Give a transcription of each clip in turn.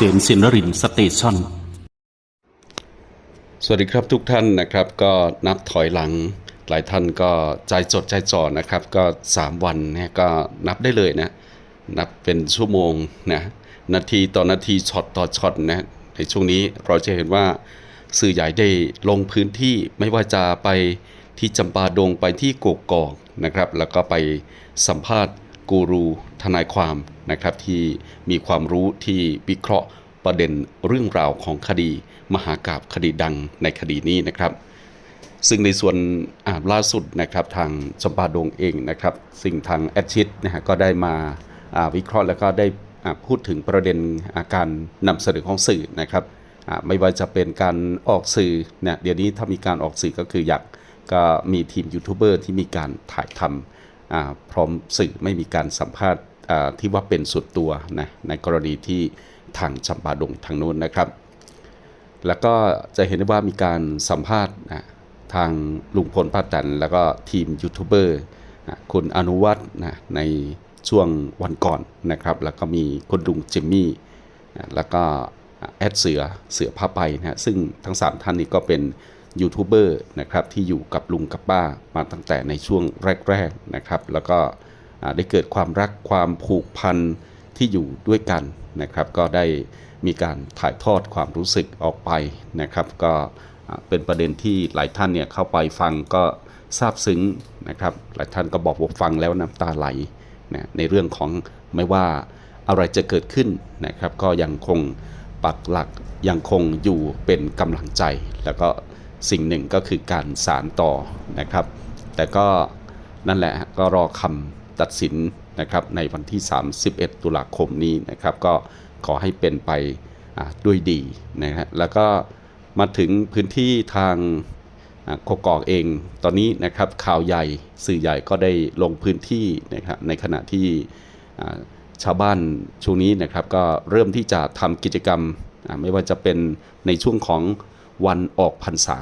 ษมสินรินสเตชันสวัสดีครับทุกท่านนะครับ ก็นับถอยหลังหลายท่านก็ใจจดใจจ่อนะครับ ก็ 3 วันเนี่ยก็นับได้เลยนะ นับเป็นชั่วโมงนะนาทีต่อนาทีช็อตต่อช็อตนะในช่วงนี้เราจะเห็นว่าสื่อใหญ่ได้ลงพื้นที่ไม่ว่าจะไปที่จำปาดงไปที่กกอกนะครับ แล้วก็ไปสัมภาษณ์ กูรูทนายความนะครับที่มีความรู้ที่วิเคราะห์ประเด็นเรื่องราวของคดี มหากราบคดีดังในคดีนี้นะครับ ซึ่งในส่วนล่าสุดนะครับทางจำปาดงเองนะครับ สิ่งทางแอดชิดนะฮะก็ได้มาวิเคราะห์แล้วก็ได้พูดถึงประเด็นอาการนำเสนอของสื่อนะครับไม่ว่าจะเป็นการออกสื่อเนี่ยเดี๋ยวนี้ถ้ามีการออกสื่อก็คืออยากก็มีทีมยูทูบเบอร์ที่มีการถ่ายทำอ่า พร้อมสื่อไม่มีการสัมภาษณ์ที่ว่าเป็นส่วนตัวนะในกรณีที่ทางจำปาดงทางโน้นนะครับ แล้วก็จะเห็นได้ว่ามีการสัมภาษณ์นะทางลุงพลป้าแตนแล้วก็ทีมยูทูบเบอร์คุณอนุวัฒน์นะในช่วงวันก่อนนะครับ แล้วก็มีคุณลุงจิมมี่แล้วก็แอดเสือเสือผ้าไปนะซึ่งทั้ง 3 ท่านนี้ก็เป็น ยูทูบเบอร์นะครับที่อยู่กับลุงกับป้ามาตั้งแต่ในช่วงแรกๆนะครับ แล้วก็ได้เกิดความรักความผูกพันที่อยู่ด้วยกันนะครับ ก็ได้มีการถ่ายทอดความรู้สึกออกไปนะครับ ก็เป็นประเด็นที่หลายท่านเนี่ยเข้าไปฟังก็ซาบซึ้งนะครับ หลายท่านก็บอกว่าฟังแล้วน้ำตาไหลนะในเรื่องของไม่ว่าอะไรจะเกิดขึ้นนะครับ ก็ยังคงปักหลักยังคงอยู่เป็นกำลังใจ แล้วก็ สิ่งหนึ่งก็คือการสารต่อนะครับ แต่ก็นั่นแหละก็รอคำตัดสินนะครับในวันที่ 31 ตุลาคมนี้นะครับ ก็ขอให้เป็นไปด้วยดีนะฮะแล้วก็มาถึงพื้นที่ทางกกอกเองตอนนี้นะครับข่าวใหญ่สื่อใหญ่ก็ได้ลงพื้นที่นะครับในขณะที่ชาวบ้านช่วงนี้นะครับก็เริ่มที่จะทำกิจกรรมไม่ว่าจะเป็นในช่วงของ วันออกพรรษา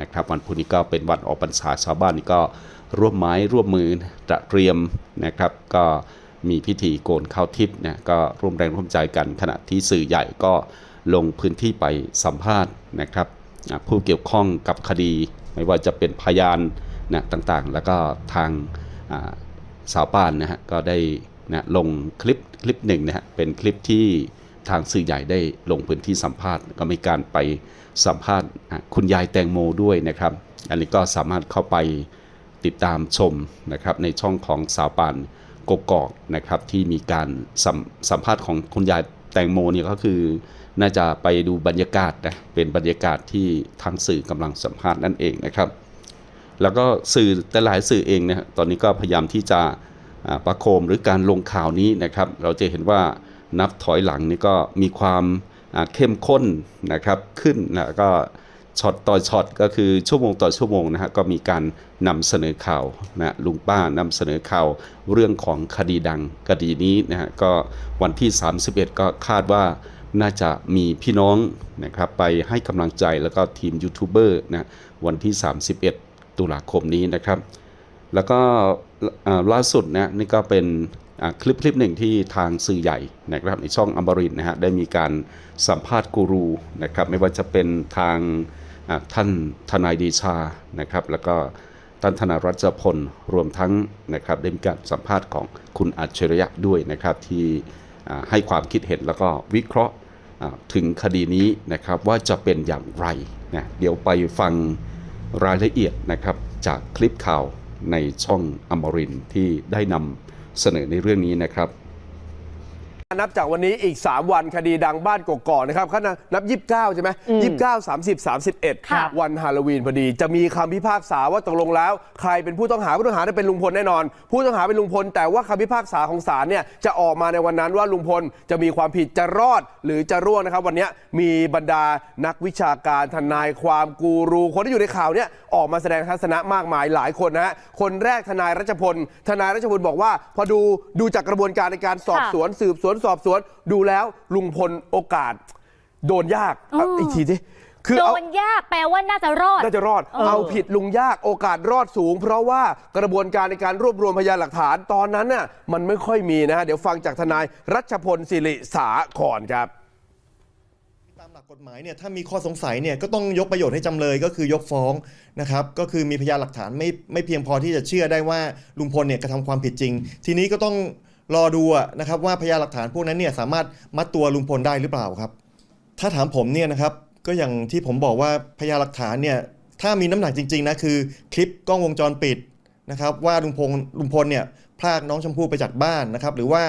นะครับ วันพุธนี้ก็เป็นวันออกพรรษาชาวบ้านนี่ก็ร่วมไม้ร่วมมือตระเตรียมนะครับ ก็มีพิธีโกนข้าวทิพย์เนี่ยก็ร่วมแรงร่วมใจกัน ขณะที่สื่อใหญ่ก็ลงพื้นที่ไปสัมภาษณ์นะครับ ผู้เกี่ยวข้องกับคดีไม่ว่าจะเป็นพยานนะต่างๆ แล้วก็ทางสาวป้านนะฮะก็ได้นะลงคลิปคลิปหนึ่งนะฮะเป็นคลิปที่ ทางสื่อใหญ่ได้ลงพื้นที่สัมภาษณ์ ก็มีการไปสัมภาษณ์คุณยายแตงโมด้วยนะครับ อันนี้ก็สามารถเข้าไปติดตามชมนะครับในช่องของสาวปานกกอกนะครับที่มีการสัมสัมภาษณ์ของคุณยายแตงโมเนี่ยก็คือน่าจะไปดูบรรยากาศนะเป็นบรรยากาศที่ทางสื่อกำลังสัมภาษณ์นั่นเองนะครับแล้วก็สื่อแต่หลายสื่อเองนะฮะตอนนี้ก็พยายามที่จะประโคมหรือการลงข่าวนี้นะครับ เราจะเห็นว่า นับถอยหลังนี่ก็มีความเข้มข้นนะครับขึ้นนะก็ช็อตต่อช็อตก็คือชั่วโมงต่อชั่วโมงนะฮะก็มีการนำเสนอข่าวนะลุงป้านำเสนอข่าวเรื่องของคดีดังคดีนี้นะฮะก็วันที่ 31 ก็คาดว่าน่าจะมีพี่น้องนะครับไปให้กำลังใจแล้วก็ทีมยูทูบเบอร์นะวันที่ 31 ตุลาคมนี้นะครับ แล้วก็ล่าสุดนะนี่ก็เป็น คลิปคลิปหนึ่งที่ทางสื่อใหญ่นะครับในช่องอมรินนะฮะได้มีการสัมภาษณ์กูรูนะครับไม่ว่าจะเป็นทางท่านทนายดีชานะครับแล้วก็ท่านธนรัชพลรวมทั้งนะครับได้มีการสัมภาษณ์ของคุณอัจฉริยะด้วยนะครับที่ให้ความคิดเห็นแล้วก็วิเคราะห์ถึงคดีนี้นะครับว่าจะเป็นอย่างไรนะเดี๋ยวไปฟังรายละเอียดนะครับจากคลิปข่าวในช่องอมรินที่ได้นำ เสนอในเรื่องนี้นะครับ นับจากวันนี้อีก 3 วันคดีดังบ้านกกอกนะครับเขานับ 29 ใช่ไหม29 30 31ค่ะวันฮาโลวีนพอดี จะมีคำพิพากษาว่าตกลงแล้ว ใครเป็นผู้ต้องหาผู้ต้องหาเนี่ยเป็นลุงพลแน่นอน ผู้ต้องหาเป็นลุงพล แต่ว่าคำพิพากษาของศาลเนี่ยจะออกมาในวันนั้นว่าลุงพลจะมีความผิดจะรอดหรือจะร่วงนะครับ วันเนี้ยมีบรรดานักวิชาการทนายความกูรูคนที่อยู่ในข่าวเนี่ยออกมาแสดงทัศนะมากมายหลายคนนะฮะคนแรกทนายรัชพลทนายรัชพลบอกว่า พอดูดูจากกระบวนการในการสอบค่ะสวนสืบสวนสอบสวน ดูแล้วลุงพลโอกาส โดนยากเอาอืมอีกทีดิคือโดเอา นยากแปลว่าน่าจะรอด น่าจะรอด เออ เอาผิดลุงยากโอกาสรอดสูง เพราะว่ากระบวนการในการรวบรวมพยานหลักฐานตอนนั้นน่ะมันไม่ค่อยมีนะฮะเดี๋ยวฟังจากทนายรัชพลศิริสาขอนครับามหลักกฎหมายเนี่ยถ้ามีข้อสงสัยเนี่ยก็ต้องยกประโยชน์ให้จำเลยก็คือยกฟ้องนะครับก็คือมีพยานหลักฐานไม่ไม่เพียงพอที่จะเชื่อได้ว่าลุงพลเนี่ยกระทำความผิดจริง ทีนี้ก็ต้อง รอดูนะครับว่าพยานหลักฐานพวกนั้นเนี่ยสามารถมัดตัวลุงพลได้หรือเปล่าครับ ถ้าถามผมเนี่ยนะครับก็อย่างที่ผมบอกว่าพยานหลักฐานเนี่ยถ้ามีน้ำหนักจริงๆนะคือคลิปกล้องวงจรปิดนะครับว่าลุงพลลุงพลเนี่ยพรากน้องชมพู่ไปจากบ้านนะครับหรือว่า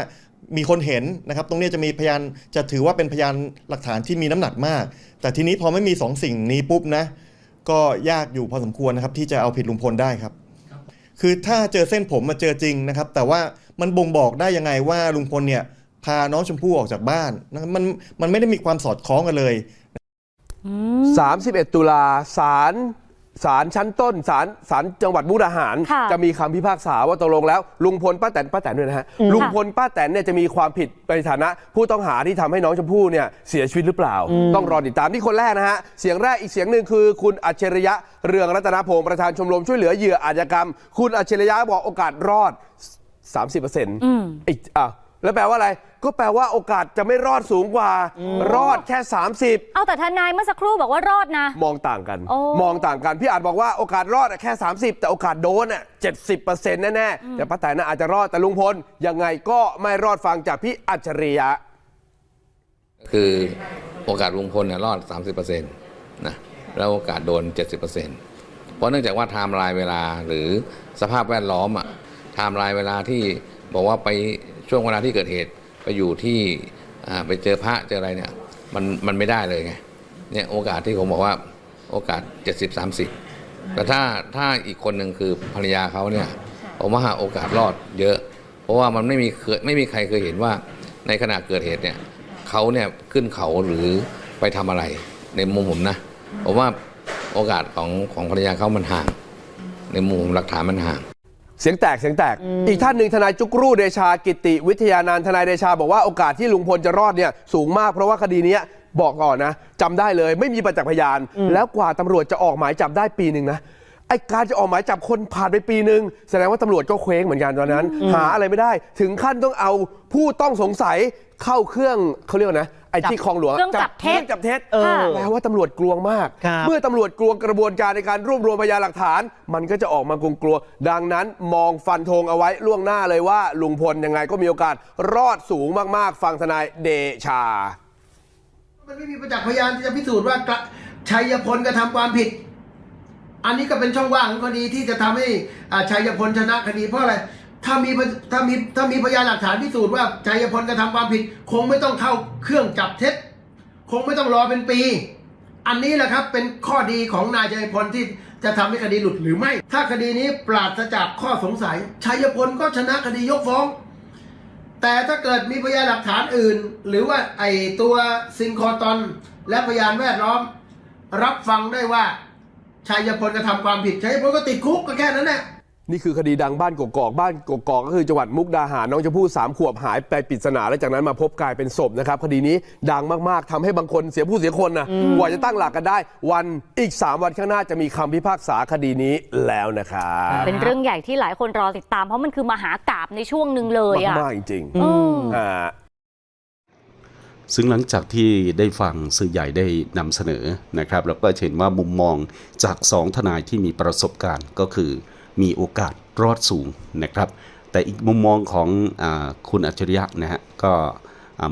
มีคนเห็นนะครับ ตรงนี้จะมีพยานจะถือว่าเป็นพยานหลักฐานที่มีน้ำหนักมาก แต่ทีนี้พอไม่มีสองสิ่งนี้ปุ๊บนะก็ยากอยู่พอสมควรนะครับที่จะเอาผิดลุงพลได้ครับ คือถ้าเจอเส้นผมมาเจอจริงนะครับ แต่ว่า มันบ่งบอกได้ยังไงว่าลุงพลเนี่ยพาน้องชมพู่ออกจากบ้านนะครับมันมันไม่ได้มีความสอดคล้องกันเลย 31 ตุลาศาลศาลชั้นต้นศาลศาลจังหวัดมุกดาหาร ค่ะจะมีคำพิพากษาว่าตกลงแล้ว ลุงพลป้าแตนป้าแตนด้วยนะฮะลุงพลป้าแตนเนี่ยจะมีความผิดในฐานะ ผู้ต้องหาที่ทำให้น้องชมพู่เนี่ยเสียชีวิตหรือเปล่า ต้องรอติดตามที่คนแรกนะฮะเสียงแรกอีกเสียงหนึ่งคือ คุณอัจฉริยะเรืองรัตนพงศ์ประธานชมรมช่วยเหลือเหยื่ออาชญากรรม คุณอัจฉริยะบอกโอกาสรอด 30%เปอร์เซ็นต์อะแล้วแปลว่าอะไร ก็แปลว่าโอกาสจะไม่รอดสูงกว่า รอดแค่ 30 เอาแต่ทนายเมื่อสักครู่บอกว่ารอดนะ มองต่างกันโอ้มองต่างกัน พี่อาจบอกว่าโอกาสรอดอะแค่ 30 แต่โอกาสโดนอะ70%แน่ๆแต่ป้าแตนน่ะอาจจะรอดแต่ลุงพลยังไงก็ไม่รอดฟังจากพี่อัจฉริยะ คือโอกาสลุงพลเนี่ยรอด 30%นะแล้วโอกาสโดน 70%เพราะเนื่องจากว่าไทม์ไลน์เวลาหรือสภาพแวดล้อมอะไทม์ไลน์เวลาที่บอกว่าไปช่วงเวลาที่เกิดเหตุไปอยู่ที่ไปเจอพระเจออะไรเนี่ยมันมันไม่ได้เลยไงเนี่ยโอกาสที่ผมบอกว่าโอกาส 70-30 แต่ถ้าถ้าอีกคนหนึ่งคือภรรยาเขาเนี่ยผมว่าโอกาสรอดเยอะ เพราะว่ามันไม่มีเคยไม่มีใครเคยเห็นว่าในขณะเกิดเหตุเนี่ยเขาเนี่ยขึ้นเขาหรือไปทำอะไรในมุมผมนะผมว่าโอกาสของของภรรยาเขามันห่าง ในมุมหลักฐานมันห่าง เสียงแตกเสียงแตก อีกท่านหนึ่งทนายจุกรูเดชากิติ วิทยานานท์ทนายเดชาบอกว่าโอกาสที่ลุงพลจะรอดเนี่ยสูงมากเพราะว่าคดีเนี้ยบอกก่อนนะจำได้เลยไม่มีประจักษ์พยาน แล้วกว่าตำรวจจะออกหมายจับได้ปีหนึ่งนะไอการจะออกหมายจับคนผ่านไปปีหนึ่งแสดงว่าตำรวจก็เคว้งเหมือนกันตอนนั้น หาอะไรไม่ได้ ถึงขั้นต้องเอาผู้ต้องสงสัยเข้าเครื่องเขาเรียกว่านะ ไอที่คลองหลวงเครื่องจับเท็จ ครื่องจับเท็จเออแปลว่าตำรวจกลวงมาก ครับเมื่อตำรวจกลวงกระบวนการในการรวบรวมพยานหลักฐาน มันก็จะออกมากลวงกลัวดังนั้นมองฟันธงเอาไว้ล่วงหน้าเลยว่าลุงพลยังไงก็มีโอกาสรอดสูงมากๆ ฟังทนายเดชา มันไม่มีประจักษ์พยานที่จะพิสูจน์ว่ากระชัยพลกระทำความผิด อันนี้ก็เป็นช่องว่างของคดีที่จะทำให้อ่าชัยพลชนะคดีเพราะอะไร ถ้ามีถ้ามีถ้ามีพยานหลักฐานพิสูจน์ว่าชัยพลกระทำความผิด คงไม่ต้องเข้าเครื่องจับเท็จ คงไม่ต้องรอเป็นปี อันนี้แหละครับเป็นข้อดีของนายชัยพลที่จะทำให้คดีหลุดหรือไม่ ถ้าคดีนี้ปราศจากข้อสงสัย ชัยพลก็ชนะคดียกฟ้อง แต่ถ้าเกิดมีพยานหลักฐานอื่น หรือว่าไอตัวซิงคอตอน และพยานแวดล้อม รับฟังได้ว่าชัยพลกระทำความผิดชัยพลก็ติดคุกก็แค่นั้นแหละ นี่คือคดีดังบ้านกกอกบ้านกกอกก็คือจังหวัดมุกดาหารน้องชมพู่สามขวบหายไปปริศนาและจากนั้นมาพบกลายเป็นศพนะครับคดีนี้ดังมากๆทำให้บางคนเสียผู้เสียคนนะกว่าจะตั้งหลักกันได้ วันอีก 3 วันข้างหน้าจะมีคำพิพากษาคดีนี้แล้วนะครับเป็นเรื่องใหญ่ที่หลายคนรอติดตามเพราะมันคือมหากาบในช่วงหนึ่งเลยอะมากๆจริงอืมๆอ่าซึ่งหลังจากที่ได้ฟังสื่อใหญ่ได้นำเสนอนะครับแล้วก็จะเห็นว่ามุมมองจากสองทนายที่มีประสบการณ์ก็คือ มีโอกาสรอดสูงนะครับ แต่อีกมุมมองของอคุณอัจฉริยะนะฮะก็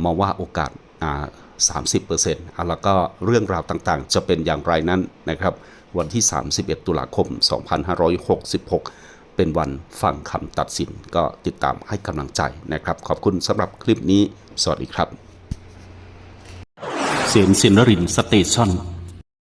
มองว่าโอกาสอ่า30%อะแล้วก็เรื่องราวต่างๆ จะเป็นอย่างไรนั้นนะครับ วันที่ 31 ตุลาคม 2566 เป็นวันฟังคำตัดสินก็ติดตามให้กำลังใจนะครับ ขอบคุณสำหรับคลิปนี้ สวัสดีครับ เสียนสินรินสเตชัน